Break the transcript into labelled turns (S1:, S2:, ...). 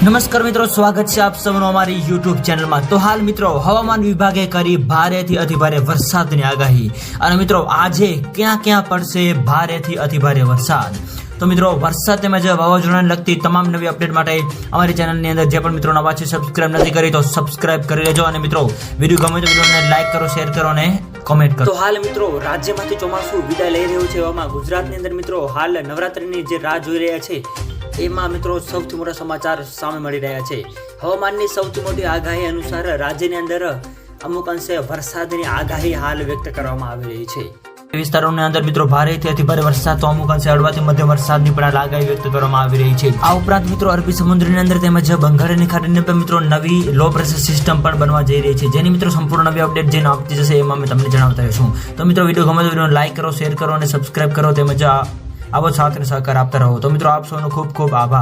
S1: નમસ્કાર મિત્રો, સ્વાગત છે આપ સૌનું અમારી યુટ્યુબ ચેનલમાં તો હાલ મિત્રો, હવામાન વિભાગે કરી ભારેથી અતિભારે વરસાદની આગાહી. અને મિત્રો, આજે ક્યાં ક્યાં પડશે ભારેથી અતિભારે વરસાદ? તો મિત્રો, વરસાદ તેમજ વાવાઝોડાને લગતી તમામ નવી અપડેટ માટે અમારી ચેનલની અંદર જે પણ મિત્રો નવા છે સબસ્ક્રાઇબ નથી કરી, તો સબસ્ક્રાઇબ કરી લેજો. અને મિત્રો, વીડિયો ગમે તો વિડીયોને લાઈક કરો શેર કરો અને કોમેન્ટ કરો. તો હાલ મિત્રો, રાજ્યમાંથી ચોમાસું વિદાય લઈ રહ્યું છે એવામાં ગુજરાતની અંદર મિત્રો, હાલ નવરાત્રીની જે રાહ જોઈ રહ્યા છે એમાં મિત્રો સૌથી મોટા સમાચાર સામે મળી રહ્યા છે. હવામાનની સૌથી મોટી આગાહી અનુસાર રાજ્યની અંદર અમુક અંશે વરસાદની આગાહી હાલ વ્યક્ત કરવામાં આવી રહી છે. વિસ્તારોની અંદર મિત્રો ભારેથી અતિ ભારે વરસાદ તો અમુક અંશે હળવાથી મધ્યમ વરસાદની પણ આગાહી વ્યક્ત કરવામાં આવી રહી છે. આ ઉપરાંત મિત્રો અરબી સમુદ્રની અંદર તેમજ બંગાળની ખાડીને પણ મિત્રો નવી લો પ્રેશર સિસ્ટમ પણ બનવા જઈ રહી છે. જેની મિત્રો સંપૂર્ણ નવી અપડેટ જેને આપતી જશે એમાં અમે તમને જણાવતા રહીશું. તો મિત્રો વીડિયો ગમે તો વીડિયો લાઈક કરો શેર કરો અને સબસ્ક્રાઇબ કરો તેમજ આ આવો સાથ અને સહકાર આપતા રહો. તો મિત્રો આપ સૌનો ખૂબ ખૂબ આભાર.